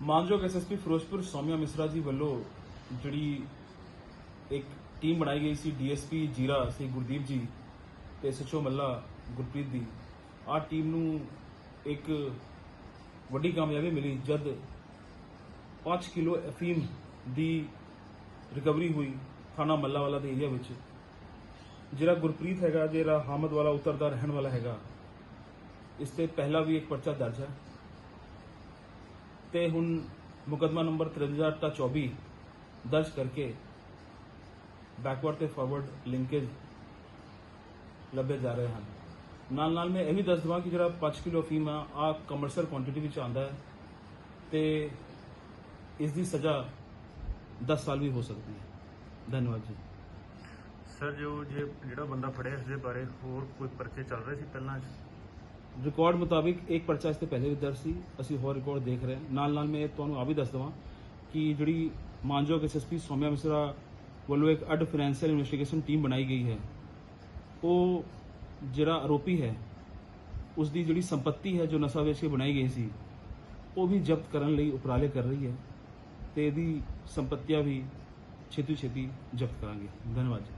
ਮਾਨਯੋਗ ਐਸਐਸਪੀ ਫਿਰੋਜ਼ਪੁਰ ਸੌਮਿਆ ਮਿਸਰਾ ਜੀ ਵੱਲੋਂ ਜਿਹੜੀ ਇੱਕ ਟੀਮ ਬਣਾਈ ਗਈ ਸੀ ਡੀਐਸਪੀ ਜੀਰਾ ਸੀ ਗੁਰਦੀਪ ਜੀ ਤੇ ਸਚੋ ਮੱਲਾ ਗੁਰਪ੍ਰੀਤ ਦੀ, ਆਹ ਟੀਮ ਨੂੰ ਇੱਕ ਵੱਡੀ ਕਾਮਯਾਬੀ ਮਿਲੀ ਜਦ 5 ਕਿਲੋ ਅਫੀਮ ਦੀ ਰਿਕਵਰੀ ਹੋਈ ਥਾਣਾ ਮੱਲਾ ਵਾਲਾ ਦੇ ਏਰੀਆ ਵਿੱਚ। ਜਿਹੜਾ ਗੁਰਪ੍ਰੀਤ ਹੈਗਾ, ਜਿਹੜਾ ਹਾਮਦ ਵਾਲਾ ਉੱਤਰ ਰਹਿਣ ਵਾਲਾ ਹੈਗਾ, ਇਸ ਤੇ ਪਹਿਲਾਂ ਵੀ ਇੱਕ ਪਰਚਾ ਦਰਜ ਹੈ। ਤੇ ਹੁਣ ਮੁਕਦਮਾ ਨੰਬਰ 53 ਟਾ 24 ਦਰਜ ਕਰਕੇ ਬੈਕਵਰਡ ਤੇ ਫਾਰਵਰਡ ਲਿੰਕੇਜ ਲੱਭੇ ਜਾ ਰਹੇ ਹਨ। ਨਾਲ ਨਾਲ ਮੈਂ ਇਹ ਵੀ ਦੱਸ ਦਵਾਂ ਕਿ ਜਿਹੜਾ 5 ਕਿਲੋ ਅਫੀਮ ਆ ਆ ਕਮਰਸ਼ੀਅਲ ਕੁਆਂਟੀਟੀ ਵਿੱਚ ਆਂਦਾ ਹੈ ਤੇ ਇਸ ਦੀ ਸਜ਼ਾ 10 ਸਾਲ ਵੀ ਹੋ ਸਕਦੀ ਹੈ। ਧੰਨਵਾਦ ਜੀ। ਸਰ, ਜੋ ਜੇ ਜਿਹੜਾ ਬੰਦਾ ਫੜਿਆ ਇਸ ਦੇ ਬਾਰੇ ਹੋਰ ਕੋਈ ਪਰਚੇ ਚੱਲ ਰਹੇ ਸੀ ਪਹਿਲਾਂ? ਰਿਕਾਰਡ ਮੁਤਾਬਿਕ ਇੱਕ ਪਰਚਾ ਇਸ 'ਤੇ ਪਹਿਲੇ ਵੀ ਦਰਜ ਸੀ। ਅਸੀਂ ਹੋਰ ਰਿਕਾਰਡ ਦੇਖ ਰਹੇ ਹਾਂ। ਨਾਲ ਨਾਲ ਮੈਂ ਤੁਹਾਨੂੰ ਆ ਵੀ ਦੱਸ ਦਵਾਂ ਕਿ ਜਿਹੜੀ ਮਾਨਯੋਗ ਐਸਐਸਪੀ ਸੋਮਿਆ ਮਿਸਰਾ ਵੱਲੋਂ ਇੱਕ ਅਡ ਫਾਈਨੈਂਸ਼ੀਅਲ ਇਨਵੈਸਟੀਗੇਸ਼ਨ ਟੀਮ ਬਣਾਈ ਗਈ ਹੈ। ਉਹ ਜਿਹੜਾ ਆਰੋਪੀ ਹੈ ਉਸ ਦੀ ਜਿਹੜੀ ਸੰਪਤੀ ਹੈ ਜੋ ਨਸ਼ਾ ਵੇਚ ਕੇ ਬਣਾਈ ਗਈ ਸੀ, ਉਹ ਵੀ ਜ਼ਬਤ ਕਰਨ ਲਈ ਉਪਰਾਲੇ ਕਰ ਰਹੀ ਹੈ ਤੇ ਇਹਦੀ ਸੰਪਤੀਆਂ ਵੀ ਛੇਤੀ ਛੇਤੀ ਜ਼ਬਤ ਕਰਾਂਗੇ। ਧੰਨਵਾਦ ਜੀ।